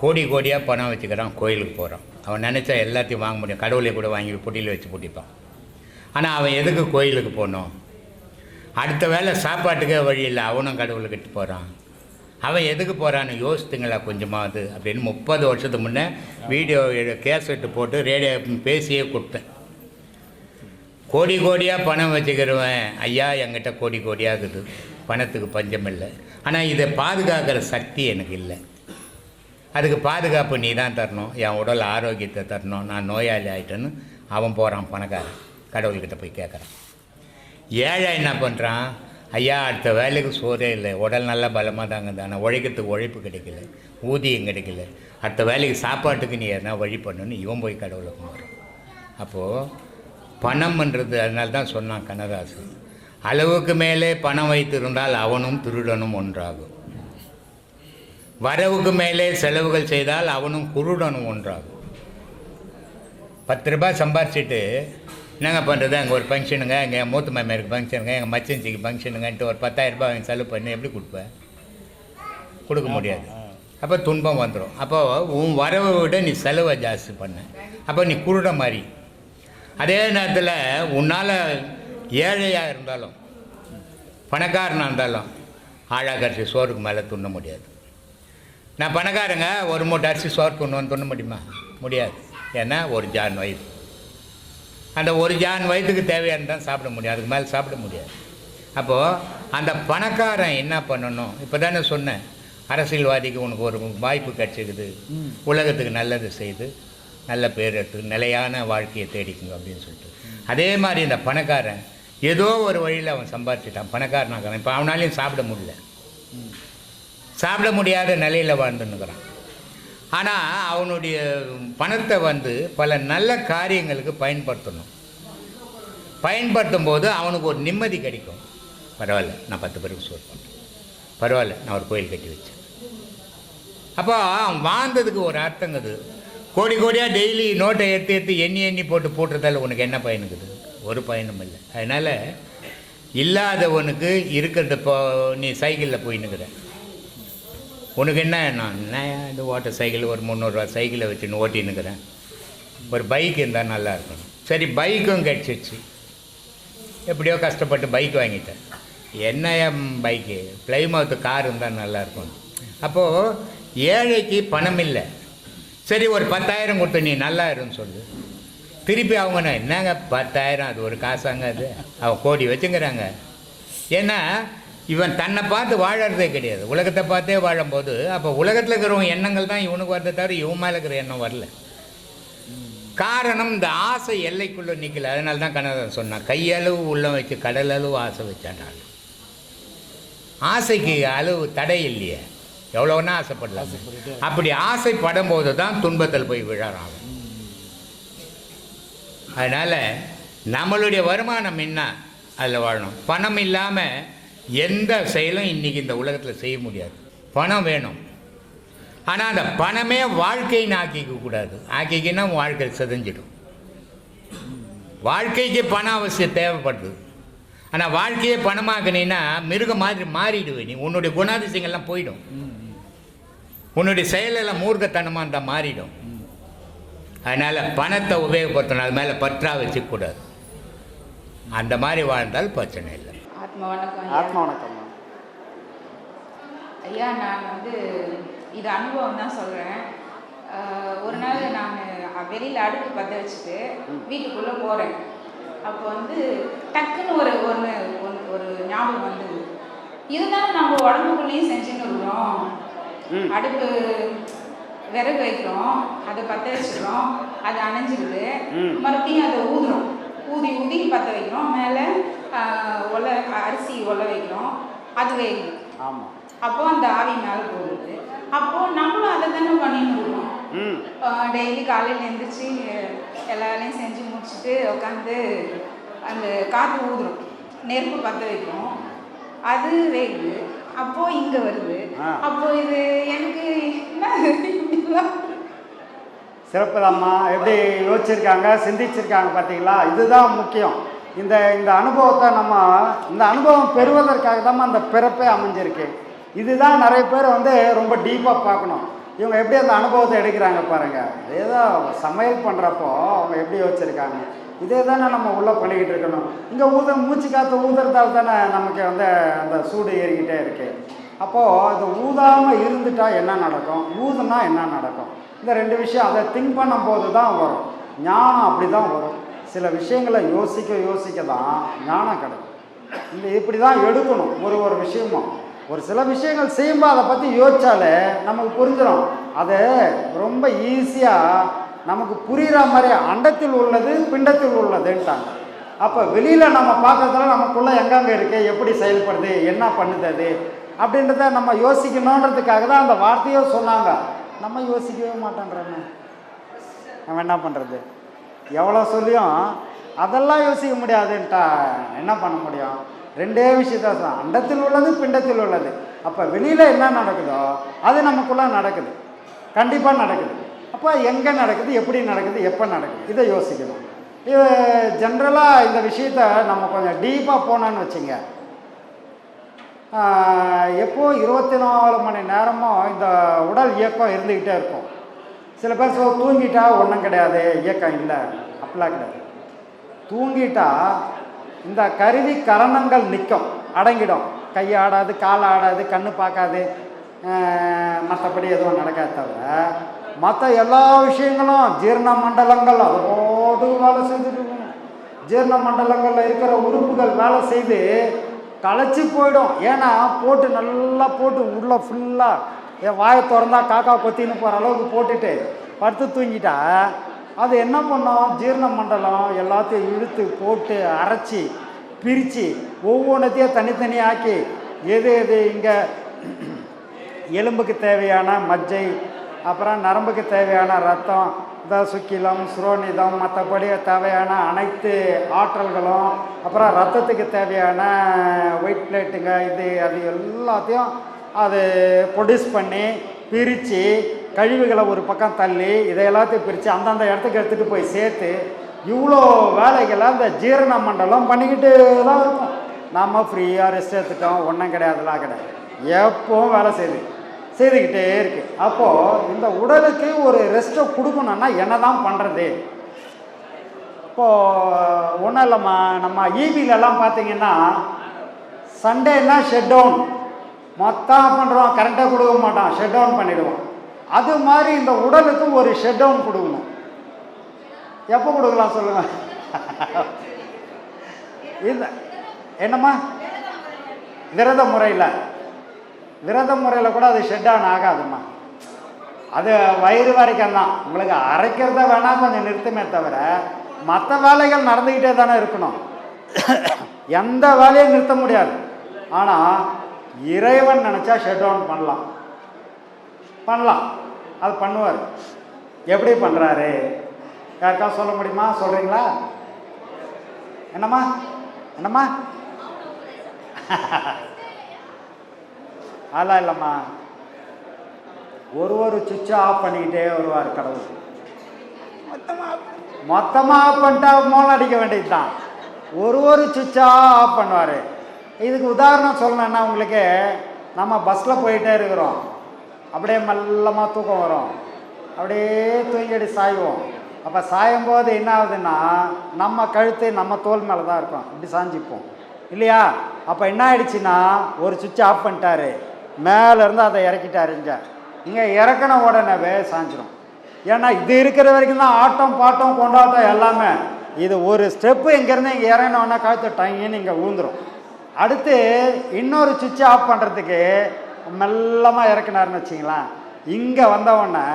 கோடி கோடியாக பணம் வச்சுக்கிறான் கோயிலுக்கு போகிறான் அவன் நினச்சா எல்லாத்தையும் வாங்க முடியும். கடவுளை கூட வாங்கி பொட்டியில் வச்சு பூட்டிப்பான். ஆனால் அவன் எதுக்கு கோயிலுக்கு போகணும்? அடுத்த வேளை சாப்பாட்டுக்கே வழி இல்லை அவனும் கடவுள்கிட்ட போகிறான் அவன் எதுக்கு போகிறான்னு யோசித்துங்களா கொஞ்சமாவது அப்படின்னு முப்பது வருஷத்துக்கு முன்னே வீடியோ கேசட்டு போட்டு ரேடியோ பேசியே கொடுத்தேன். கோடி கோடியாக பணம் வச்சுக்கிறவன் ஐயா என்கிட்ட கோடி கோடியாக இருக்குது பணத்துக்கு பஞ்சம் இல்லை. ஆனால் இதை பாதுகாக்கிற சக்தி எனக்கு இல்லை. அதுக்கு பாதுகாப்பு நீ தான் தரணும். என் உடல் ஆரோக்கியத்தை தரணும். நான் நோயாளி ஆகிட்டேன்னு அவன் போகிறான் பணக்காரன். கடவுள்கிட்ட போய் கேட்குறான் ஏழை என்ன பண்ணுறான் ஐயா அடுத்த வேலைக்கு சோறே இல்லை. உடல் நல்லா பலமாக தாங்க ஆனால் உழைக்கிறதுக்கு உழைப்பு கிடைக்கல. ஊதியம் கிடைக்கல. அடுத்த வேலைக்கு சாப்பாட்டுக்கு நீ எதனா வழி பண்ணுன்னு இவன் போய் கடவுளை கும்பிட்றான். அப்போது பணம்ன்றது அதனால தான் சொன்னான் கண்ணதாசன். அளவுக்கு மேலே பணம் வைத்திருந்தால் அவனும் திருடனும் ஒன்றாகும். வரவுக்கு மேலே செலவுகள் செய்தால் அவனும் குருடனும் ஒன்றாகும். பத்து ரூபாய் சம்பாரிச்சிட்டு என்னங்க பண்ணுறது அங்கே ஒரு ஃபங்க்ஷனுங்க எங்கள் மூத்த மாமியாருக்கு ஃபங்க்ஷனுங்க எங்கள் மச்சஞ்சிக்கு ஃபங்க்ஷனுங்கன்ட்டு ஒரு பத்தாயிரம் ரூபாய் வாங்கி செலவு பண்ணி எப்படி கொடுப்பேன் கொடுக்க முடியாது. அப்போ துன்பம் வந்துடும் அப்போ உன் வரவை விட நீ செலவை ஜாஸ்தி பண்ண. அப்போ நீ குருட மாதிரி அதே நேரத்தில் உன்னால் ஏழையாக இருந்தாலும் பணக்காரனாக இருந்தாலும் ஆழாக்கரிசி சோறுக்கு மேலே துண்ண முடியாது. நான் பணக்காரங்க ஒரு மூட்டை அரிசி சோறு கொண்டு வந்து துண்ண முடியுமா? முடியாது. ஏன்னா ஒரு ஜான் வயிறு. அந்த ஒரு ஜான் வயிற்றுக்கு தேவையான தான் சாப்பிட முடியும். அதுக்கு மேலே சாப்பிட முடியாது. அப்போது அந்த பணக்காரன் என்ன பண்ணணும்? இப்போ தானே சொன்னேன். அரசியல்வாதிக்கு உனக்கு ஒரு வாய்ப்பு கிடைச்சிக்குது உலகத்துக்கு நல்லது செய்து நல்ல பேர் எடுத்து நிலையான வாழ்க்கையை தேடிக்குங்க அப்படின்னு சொல்லிட்டு. அதே மாதிரி இந்த பணக்காரன் ஏதோ ஒரு வழியில் அவன் சம்பாதிச்சிட்டான் பணக்காரனாக இப்போ அவனாலையும் சாப்பிட முடியல. சாப்பிட முடியாத நிலையில் வாழ்ந்துன்னுக்குறான். ஆனால் அவனுடைய பணத்தை வந்து பல நல்ல காரியங்களுக்கு பயன்படுத்தணும். பயன்படுத்தும் போது அவனுக்கு ஒரு நிம்மதி கிடைக்கும். பரவாயில்ல நான் பத்து பேருக்கு சோறு பண்ணுறேன் பரவாயில்ல நான் ஒரு கோயில் கட்டி வச்சேன். அப்போ அவன் வாழ்ந்ததுக்கு ஒரு அர்த்தங்குது கோடி கோடியாக டெய்லி நோட்டை எடுத்து எடுத்து எண்ணி எண்ணி போட்டு போட்டுறதால உனக்கு என்ன பயனுக்குது ஒரு பயனும் இல்லை. அதனால் இல்லாதவனுக்கு இருக்கிறத இப்போ நீ சைக்கிளில் போயின்னுக்குற. உனக்கு என்ன? நான் என்ன இந்த ஓட்ட சைக்கிள் ஒரு முந்நூறுரூவா சைக்கிளை வச்சுன்னு ஓட்டின்னுக்கிறேன். ஒரு பைக் இருந்தால் நல்லாயிருக்கும் சரி பைக்கும் கிடச்சிச்சு எப்படியோ கஷ்டப்பட்டு பைக் வாங்கிட்டேன். என்ன பைக்கு? பிளைமவுத்து கார் இருந்தால் நல்லாயிருக்கும் அப்போது ஏழைக்கு பணம் இல்லை. சரி ஒரு பத்தாயிரம் கொடுத்து நீ நல்லா இருன்னு சொல்லு. திருப்பி அவங்க என்னங்க பத்தாயிரம்? அது ஒரு காசாங்க அது. அவன் கோடி வச்சுங்கிறாங்க. ஏன்னா இவன் தன்னை பார்த்து வாழறதே கிடையாது. உலகத்தை பார்த்தே வாழும்போது அப்போ உலகத்தில் இருக்கிறவங்க எண்ணங்கள் தான் இவனுக்கு வரதை தவிர இவன் மேலே இருக்கிற எண்ணம் வரல. காரணம் இந்த ஆசை எல்லைக்குள்ளே நிற்கல அதனால தான் கண்ணதாசன் சொன்னான் கையளவு உள்ள வச்சு கடல் அளவு ஆசை வச்சாண்டான் ஆசைக்கு அளவு தடை இல்லையே. எவ்வளோன்னா ஆசைப்படலாம். அப்படி ஆசைப்படும் போது தான் துன்பத்தில் போய் விழறான். அதனால் நம்மளுடைய வருமானம் என்ன? அதில் வாழணும். பணம் இல்லாமல் எந்த செயலும் இன்றைக்கி இந்த உலகத்தில் செய்ய முடியாது. பணம் வேணும். ஆனால் அந்த பணமே வாழ்க்கைன்னு ஆக்கிக்க கூடாது. ஆக்கிக்கினா வாழ்க்கை செதஞ்சிடும். வாழ்க்கைக்கு பணம் அவசியம் தேவைப்படுது. ஆனால் வாழ்க்கையே பணமாக்குனீன்னா மிருகம் மாதிரி மாறிடுவே நீ. உன்னுடைய குணாதிசயங்கள்லாம் போயிடும். உன்னுடைய செயலெல்லாம் மூர்க்கத்தனமாக இருந்தால் மாறிடும். அதனால் பணத்தை உபயோகப்படுத்தணும். அது மேலே பற்றா வச்சுக்கூடாது. அந்த மாதிரி வாழ்ந்தால் பிரச்சனை இல்லை. வணக்கம் ஆத்மா ஐயா. வணக்கம்மா. ஐயா நான் வந்து இது அனுபவம் தான் சொல்கிறேன் ஒரு நாள் நான் வெளியில் அடுப்பு பற்ற வச்சுட்டு வீட்டுக்குள்ளே போகிறேன் அப்போ வந்து டக்குன்னு ஒரு ஒன்று ஒரு ஞாபகம் வந்தது. இருந்தாலும் நம்ம உடம்புக்குள்ளேயும் செஞ்சுன்னு இருக்கிறோம். அடுப்பு விறகு வைக்கிறோம். அதை பற்ற வச்சுக்கிறோம். அது அணைஞ்சிருது. மறுபடியும் அதை ஊதுறோம். ஊதி ஊதி பற்ற வைக்கிறோம். மேலே ஒலை அரிசி ஒலை வைக்கிறோம். அது வேகுது ஆமாம் அப்போ அந்த ஆவி மேலே போகுது. அப்போ நம்மளும் அதை தானே பண்ணின்னு இருக்கோம். டெய்லி காலையில் எழுந்திரிச்சு எல்லா வேலையும் செஞ்சு முடிச்சுட்டு உட்காந்து அந்த காற்று ஊதுறோம். நெருப்பு பற்ற வைக்கும் அது வேகுது. அப்போ இங்க வருது. ஆ. அப்போ இது எனக்கு என்ன? சிறப்புதாம்மா. எப்படி யோசிச்சிருக்காங்க சிந்திச்சிருக்காங்க பார்த்தீங்களா இதுதான் முக்கியம். இந்த இந்த அனுபவத்தை நம்ம இந்த அனுபவம் பெறுவதற்காக தான் அந்த பிறப்பே அமைஞ்சிருக்கு. இதுதான் நிறைய பேர் வந்து ரொம்ப டீப்பாக பார்க்கணும். இவங்க எப்படி அந்த அனுபவத்தை எடுக்கிறாங்க பாருங்கள் ஏதோ சமையல் பண்ணுறப்போ அவங்க எப்படி வச்சுருக்காங்க இதே தானே நம்ம உள்ளே பண்ணிக்கிட்டு இருக்கணும். இங்கே ஊத மூச்சு காற்று ஊதுறதால தானே நமக்கு வந்து அந்த சூடு ஏறிக்கிட்டே இருக்குது அப்போது அது ஊதாமல் இருந்துட்டால் என்ன நடக்கும்? ஊதுனா என்ன நடக்கும்? இந்த ரெண்டு விஷயம் அதை திங்க் பண்ணும்போது தான் வரும். ஞானம் அப்படி தான் வரும். சில விஷயங்களை யோசிக்க யோசிக்க தான் ஞானம் கிடைக்கும். இந்த இப்படி தான் எடுக்கணும் ஒரு ஒரு விஷயமும். ஒரு சில விஷயங்கள் செய்யும்போது அதை பற்றி யோசிச்சாலே நமக்கு புரிஞ்சிடும் அது ரொம்ப ஈஸியாக நமக்கு புரிகிற மாதிரி அண்டத்தில் உள்ளது பிண்டத்தில் உள்ளதுன்ட்டாங்க. அப்போ வெளியில் நம்ம பார்க்கறதுல நமக்குள்ளே எங்கெங்கே இருக்குது எப்படி செயல்படுது என்ன பண்ணுது அது அப்படின்றத நம்ம யோசிக்கணுன்றதுக்காக தான் அந்த வார்த்தையோ சொன்னாங்க. நம்ம யோசிக்கவே மாட்டேன்றோமே நம்ம என்ன பண்ணுறது எவ்வளோ சொல்லியும் அதெல்லாம் யோசிக்க முடியாதுன்ட்டா. என்ன பண்ண முடியும்? ரெண்டே விஷயத்த தான் அண்டத்தில் உள்ளது பிண்டத்தில் உள்ளது. அப்போ வெளியில் என்ன நடக்குதோ அது நமக்குள்ளே நடக்குது. கண்டிப்பாக நடக்குது. அப்போ எங்கே நடக்குது எப்படி நடக்குது எப்போ நடக்குது? இதை யோசிக்கணும். இது ஜென்ரலாக இந்த விஷயத்த நம்ம கொஞ்சம் டீப்பாக போனோன்னு வச்சுங்க. எப்போது இருபத்தி நாலு மணி நேரமும் இந்த உடல் இயக்கம் இருந்துக்கிட்டே இருக்கும். சில பேர் சொல் தூங்கிட்டா ஒன்றும் கிடையாது இயக்கம் இல்லை. அப்படிலாம் கிடையாது. தூங்கிட்டா இந்த கருவி கரணங்கள் நிற்கும் அடங்கிடும். கை ஆடாது கால் ஆடாது கண்ணு பார்க்காது மற்றபடி எதுவும் நடக்காது தவிர மற்ற எல்லா விஷயங்களும் ஜீரண மண்டலங்கள் அதோடு வேலை செய்துட்டு இருக்கும். ஜீரண மண்டலங்களில் இருக்கிற உறுப்புகள் வேலை செய்து களைச்சி போயிடும். ஏன்னா போட்டு நல்லா போட்டு உள்ளே ஃபுல்லாக என் வாயை திறந்தா காக்கா கொத்தின்னு போகிற அளவுக்கு போட்டுட்டு படுத்து தூங்கிட்டா. அது என்ன பண்ணும்? ஜீரண மண்டலம் எல்லாத்தையும் இழுத்து போட்டு அரைச்சி பிரித்து ஒவ்வொன்றத்தையும் தனித்தனியாக்கி எது எது இங்கே எலும்புக்கு தேவையான மஜ்ஜை அப்புறம் நரம்புக்கு தேவையான ரத்தம் இந்த சுக்கிலம் சுரோனிதம் மற்றபடி தேவையான அனைத்து ஆற்றல்களும் அப்புறம் ரத்தத்துக்கு தேவையான ஒயிட் பிளேட்டுங்க இது அது எல்லாத்தையும் அது ப்ரொடியூஸ் பண்ணி பிரித்து கழிவுகளை ஒரு பக்கம் தள்ளி இதை எல்லாத்தையும் பிரித்து அந்தந்த இடத்துக்கு எடுத்துகிட்டு போய் சேர்த்து இவ்வளோ வேலைகளை அந்த ஜீரண மண்டலம் பண்ணிக்கிட்டு தான் இருக்கும். நாம் ஃப்ரீயாக ரெஸ்ட் எடுத்துட்டோம் ஒன்றும் கிடையாதுலாம் கிடையாது. எப்போவும் வேலை செய்யுது செய்துக்கிட்டே இருக்கு. அப்போது இந்த உடலுக்கு ஒரு ரெஸ்ட்டை கொடுக்கணுன்னா என்ன தான் பண்ணுறது இப்போது ஒன்றும் இல்லைம்மா நம்ம ஈபிலெல்லாம் பார்த்தீங்கன்னா சண்டேன்னா ஷெட் டவுன் மொத்தம் பண்ணுறோம் கரண்ட்டை கொடுக்க மாட்டோம் ஷட் டவுன் பண்ணிடுவோம் அது மாதிரி இந்த உடலுக்கும் ஒரு ஷட் டவுன் கொடுக்கணும். எப்போ கொடுக்கலாம் சொல்லுங்கள் இந்த என்னம்மா? விரத முறையில். விரத முறையில் கூட அது ஷெட் ஆன் ஆகாதும்மா. அது வயிறு வரைக்கும் தான். உங்களுக்கு அரைக்கிறத வேணால் கொஞ்சம் நிறுத்துமே தவிர மற்ற வேலைகள் நடந்துக்கிட்டே தானே இருக்கணும். எந்த வேலையும் நிறுத்த முடியாது. ஆனால் இறைவன் நினச்சா ஷட் டவுன் பண்ணலாம். பண்ணலாம். அது பண்ணுவார். எப்படி பண்ணுறாரு யாருக்கா சொல்ல முடியுமா? சொல்கிறீங்களா என்னம்மா? என்னம்மா? அதெல்லாம் இல்லைம்மா. ஒரு ஒரு சுவிட்சை ஆஃப் பண்ணிக்கிட்டே வருவார் கடவுள். மொத்தமாக ஆஃப் பண்ணிட்டா மோளம் அடிக்க வேண்டியது தான் ஒரு ஒரு சுவிட்சாக ஆஃப் பண்ணுவார். இதுக்கு உதாரணம் சொல்லணும்னா உங்களுக்கு நம்ம பஸ்ஸில் போயிட்டே இருக்கிறோம். அப்படியே மல்லமாக தூக்கம் வரும். அப்படியே தூங்கிடி சாய்வோம். அப்போ சாயும் போது என்ன ஆகுதுன்னா நம்ம கழுத்து நம்ம தோல் மேலே தான் இருக்கும். இப்படி சாஞ்சிப்போம். இல்லையா? அப்போ என்ன ஆயிடுச்சுன்னா ஒரு சுவிட்ச் ஆஃப் பண்ணிட்டாரு. மேலேருந்து அதை இறக்கிட்டாரு இங்கே. இங்கே இறக்கின உடனேவே சாஞ்சிடும் ஏன்னா இது இருக்கிற வரைக்கும் தான் ஆட்டம் பாட்டம் கொண்டாட்டம் எல்லாமே. இது ஒரு ஸ்டெப்பு இங்கேருந்து இங்கே இறங்கினோன்னா கழுத்து டங்கின்னு இங்கே விழுந்துடும் அடுத்து இன்னொரு சுவிட்ச் ஆஃப் பண்ணுறதுக்கு மெல்லமாக இறக்குனாருன்னு வச்சிங்களேன். இங்கே வந்தவொடனே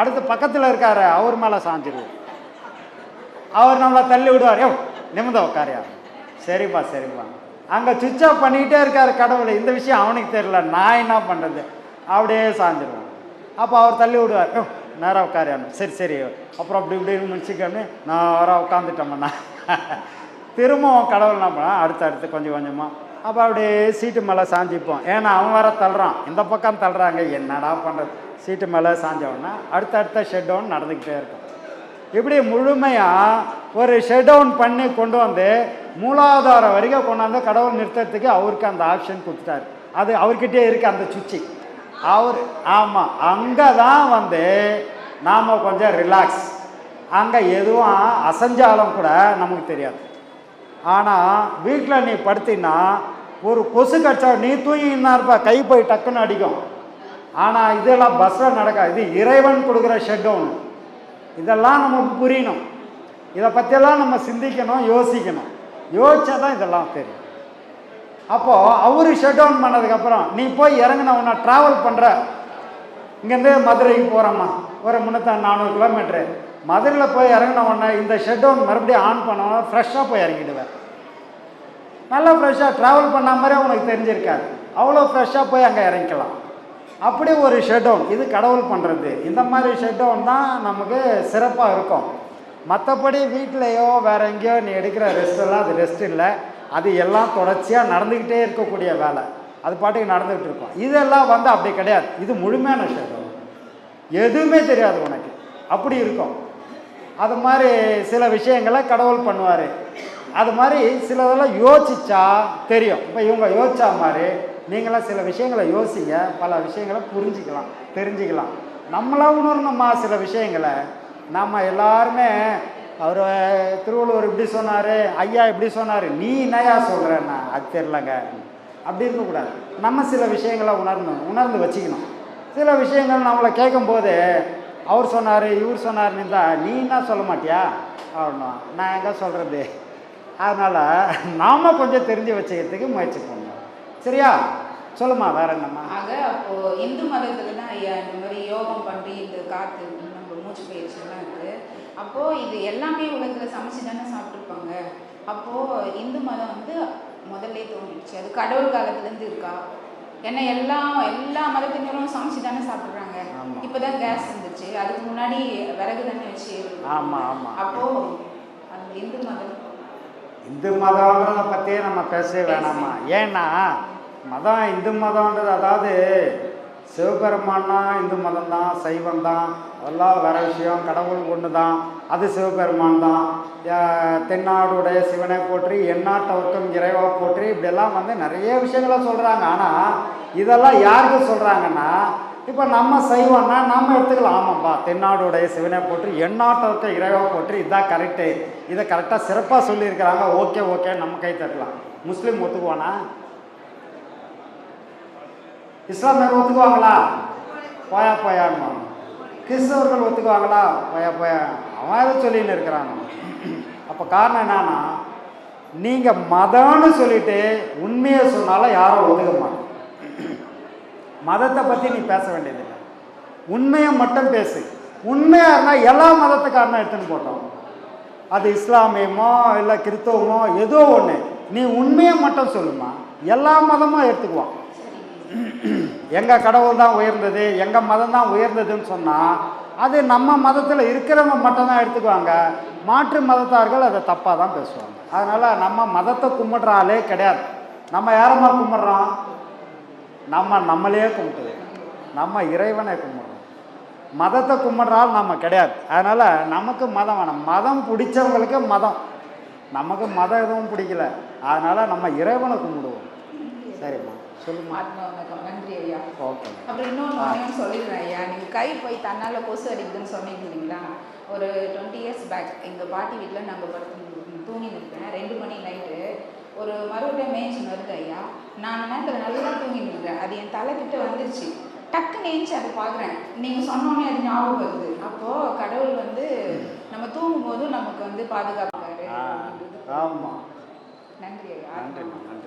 அடுத்து பக்கத்தில் இருக்காரு அவர் மேலே சாஞ்சிருவோம் அவர் நம்மளை தள்ளி விடுவார். யோ நிமிந்த உட்காரியா சரிப்பா சரிப்பா. அங்கே சுவிட்ச் ஆஃப் பண்ணிக்கிட்டே இருக்கார் கடவுள் இந்த விஷயம் அவனுக்கு தெரியல நான் என்ன பண்ணுறது அப்படியே சாஞ்சிருவோம் அப்போ அவர் தள்ளி விடுவார். யோ நேராக உட்காரியானு சரி சரி அப்புறம் அப்படி இப்படின்னு முடிச்சுக்கன்னு நான் வர உட்காந்துட்டோம்ண்ணா திரும்பவும் கடவுள் என்ன பண்ணா? அடுத்து அடுத்து கொஞ்சம் கொஞ்சமாக அப்போ அப்படியே சீட்டு மேலே சாஞ்சிப்போம். ஏன்னா அவன் வர தள்ளுறான். இந்த பக்கம் தள்ளுறாங்க. என்னடா பண்ணுறது சீட்டு மேலே சாஞ்சவொடனே அடுத்த அடுத்த ஷெட் டவுன் நடந்துக்கிட்டே இருக்கும். இப்படி முழுமையாக ஒரு ஷெட் டவுன் பண்ணி கொண்டு வந்து மூலாதாரம் வரைக்கும் கொண்டாந்து கடவுள் நிறுத்தத்துக்கு அவருக்கு அந்த ஆப்ஷன் கொடுத்துட்டாரு. அது அவர்கிட்டே இருக்கு அந்த சுச்சி அவர் ஆமாம் அங்கே தான் வந்து நாம் கொஞ்சம் ரிலாக்ஸ் அங்கே எதுவும் அசைஞ்சாலும் கூட நமக்கு தெரியாது. ஆனால் வீட்டில் நீ படுத்தினா ஒரு கொசு கடிச்சா நீ தூங்கினா இருப்பா கை போய் டக்குன்னு அடிக்கும். ஆனால் இதெல்லாம் பஸ்ஸில் நடக்காது இது இறைவன் கொடுக்குற ஷெட்டவுன் இதெல்லாம் நமக்கு புரியணும். இதை பற்றியெல்லாம் நம்ம சிந்திக்கணும் யோசிக்கணும். யோசிச்சா தான் இதெல்லாம் தெரியும். அப்போது அவர் ஷட் டவுன் பண்ணதுக்கப்புறம் நீ போய் இறங்கின உன்னை ட்ராவல் பண்ணுற இங்கேருந்து மதுரைக்கு போகிறோம்மா ஒரு முந்நூற்றி நானூறு கிலோமீட்ரு மதுரையில் போய் இறங்கின உடனே இந்த ஷெட்டவுன் மறுபடியும் ஆன் பண்ண ஃப்ரெஷ்ஷாக போய் இறங்கிடுவேன் நல்லா ஃப்ரெஷ்ஷாக ட்ராவல் பண்ண மாதிரி உனக்கு தெரிஞ்சிருக்காது அவ்வளோ ஃப்ரெஷ்ஷாக போய் அங்கே இறங்கிக்கலாம். அப்படி ஒரு ஷெட்டவுன் இது கடவுள் பண்ணுறது இந்த மாதிரி ஷெட்டவுன் தான் நமக்கு சிறப்பாக இருக்கும். மற்றபடி வீட்டிலையோ வேற எங்கேயோ நீ எடுக்கிற ரெஸ்ட்டெல்லாம் அது ரெஸ்ட் இல்லை. அது எல்லாம் தொடர்ச்சியாக நடந்துக்கிட்டே இருக்கக்கூடிய வேலை. அது பாட்டுக்கு நடந்துக்கிட்டு இருக்கும். இதெல்லாம் வந்து அப்படி கிடையாது. இது முழுமையான ஷெட்டவுன் எதுவுமே தெரியாது உனக்கு. அப்படி இருக்கும். அது மாதிரி சில விஷயங்களை கடவுள் பண்ணுவார். அது மாதிரி சிலதெல்லாம் யோசிச்சா தெரியும். இப்போ இவங்க யோசிச்சா மாதிரி நீங்களாம் சில விஷயங்களை யோசிங்க. பல விஷயங்களை புரிஞ்சிக்கலாம் தெரிஞ்சுக்கலாம். நம்மளா உணரணுமா சில விஷயங்களை? நம்ம எல்லாருமே அவர் திருவள்ளுவர் இப்படி சொன்னார் ஐயா இப்படி சொன்னார் நீ என்னையா சொல்கிறேன்னா அது தெரிலங்க அப்படி இருக்கக்கூடாது. நம்ம சில விஷயங்களை உணரணும் உணர்ந்து வச்சுக்கணும். சில விஷயங்கள் நம்மளை கேட்கும்போது அவர் சொன்னார் இவர் சொன்னார்னு இருந்தால் நீ என்ன சொல்ல மாட்டியா? அப்படின்னா. நான் எங்கே சொல்கிறது அதனால் நாம் கொஞ்சம் தெரிஞ்சு வச்சுக்கிறதுக்கு முயற்சி பண்ணோம் சரியா? சொல்லுமா வேற என்னம்மா? ஆக அப்போ இந்து மதத்துல ஐயா இந்த மாதிரி யோகம் பண்ணி இந்த காற்று நம்ம மூச்சு பயிற்சியெல்லாம் இருக்குது அப்போது இது எல்லாமே உலகத்தில் சமைச்சு தானே சாப்பிட்ருப்பாங்க அப்போது இந்து மதம் வந்து முதல்ல தோணிடுச்சு. அது கடவுள் காலத்துலேருந்து இருக்கா? ஏன்னா எல்லா எல்லா மதத்தினரும் சமைச்சு தானே சாப்பிட்றாங்க. இப்போதான் கேஸ் இருந்துச்சு அதுக்கு முன்னாடி விறகு தானே வச்சு ஆமாம் ஆமாம் அப்போ அந்த இந்து மதம். இந்து மதம்ன்றதை பற்றியே நம்ம பேசவே வேணாமா? ஏன்னா மதம் இந்து மதம்ன்றது அதாவது சிவபெருமான்னா இந்து மதம் தான் சைவம் தான் அதெல்லாம் வேற விஷயம் கடவுள் ஒன்று தான் அது சிவபெருமான் தான் தென்னாடுடைய சிவனை போற்றி எந்நாட்டவர்க்கும் இறைவா போற்றி இப்படியெல்லாம் வந்து நிறைய விஷயங்களை சொல்கிறாங்க ஆனால் இதெல்லாம் யாருக்கு சொல்கிறாங்கன்னா இப்போ நம்ம செய்வோம்னா நம்ம எடுத்துக்கலாம். ஆமாப்பா தென்னாடுடைய சிவனை போற்றி எந்நாட்டவர்க்கும் இறைவா போற்றி இதுதான் கரெக்டு இதை கரெக்டாக சிறப்பாக சொல்லியிருக்கிறாங்க. ஓகே ஓகே நம்ம கை தட்டலாம். முஸ்லீம் ஒத்துக்குவானா? இஸ்லாமியர் ஒத்துக்குவாங்களா? போயா போயான்னு கிறிஸ்தவர்கள் ஒத்துக்குவாங்களா? போயா போயா. அவன் எதை சொல்லின்னு இருக்கிறாங்க அப்போ காரணம் என்னன்னா நீங்கள் மதம்னு சொல்லிட்டு உண்மையை சொன்னாலும் யாரும் ஒதுக்க மாட்டோம் மதத்தை பற்றி நீ பேச வேண்டியதில்லை உண்மையை மட்டும் பேசு. உண்மையாக இருந்தால் எல்லா மதத்துக்காரனும் எடுத்துன்னு போட்டோம். அது இஸ்லாமியமோ இல்லை கிறிஸ்தவமோ ஏதோ ஒன்று நீ உண்மையை மட்டும் சொல்லுமா. எல்லா மதமும் எடுத்துக்குவான் எங்கள் கடவுள் தான் உயர்ந்தது எங்கள் மதம் தான் உயர்ந்ததுன்னு சொன்னால் அது நம்ம மதத்தில் இருக்கிறவங்க மட்டும்தான் எடுத்துக்குவாங்க. மாற்று மதத்தார்கள் அதை தப்பாக தான் பேசுவாங்க. அதனால் நம்ம மதத்தை கும்பிட்ற ஆளே கிடையாது. நம்ம யாரம்மா கும்பிட்றோம்? நம்ம நம்மளையே கும்பிட்டுது. நம்ம இறைவனை கும்பிட்றோம். மதத்தை கும்பிட்ற ஆள் நம்ம கிடையாது. அதனால் நமக்கு மதம் வேணாம். மதம் பிடிச்சவங்களுக்கு மதம். நமக்கு மதம் எதுவும் பிடிக்கல. அதனால் நம்ம இறைவனை கும்பிடுவோம். சரிம்மா. சொல்லுமா ஆத்மா வணக்கம் நன்றி ஐயா. ஓகே. அப்புறம் இன்னொன்று சொல்லிடுறேன் ஐயா. நீங்கள் கை போய் தன்னால் கொசு அடிக்குதுன்னு சொன்னீங்க இல்லைங்களா? ஒரு டுவெண்ட்டி இயர்ஸ் பேக் எங்கள் பாட்டி வீட்டில் நாங்கள் படுத்து தூங்கி நிற்பேன் ரெண்டு மணி நைட்டு. ஒரு மறுபடியும் மேய்ச்சி வருது ஐயா. நான் நேரத்தில் நல்லா தூங்கி நிற்கிறேன் அது என் தலைக்கிட்ட வந்துருச்சு. டக்குன்னு ஏஞ்சி அதை பார்க்குறேன் நீங்கள் சொன்னோன்னே அது ஞாபகம் வருது. அப்போது கடவுள் வந்து நம்ம தூங்கும்போது நமக்கு வந்து பாதுகாப்பாரு ஆமாம் நன்றி ஐயா. நன்றி.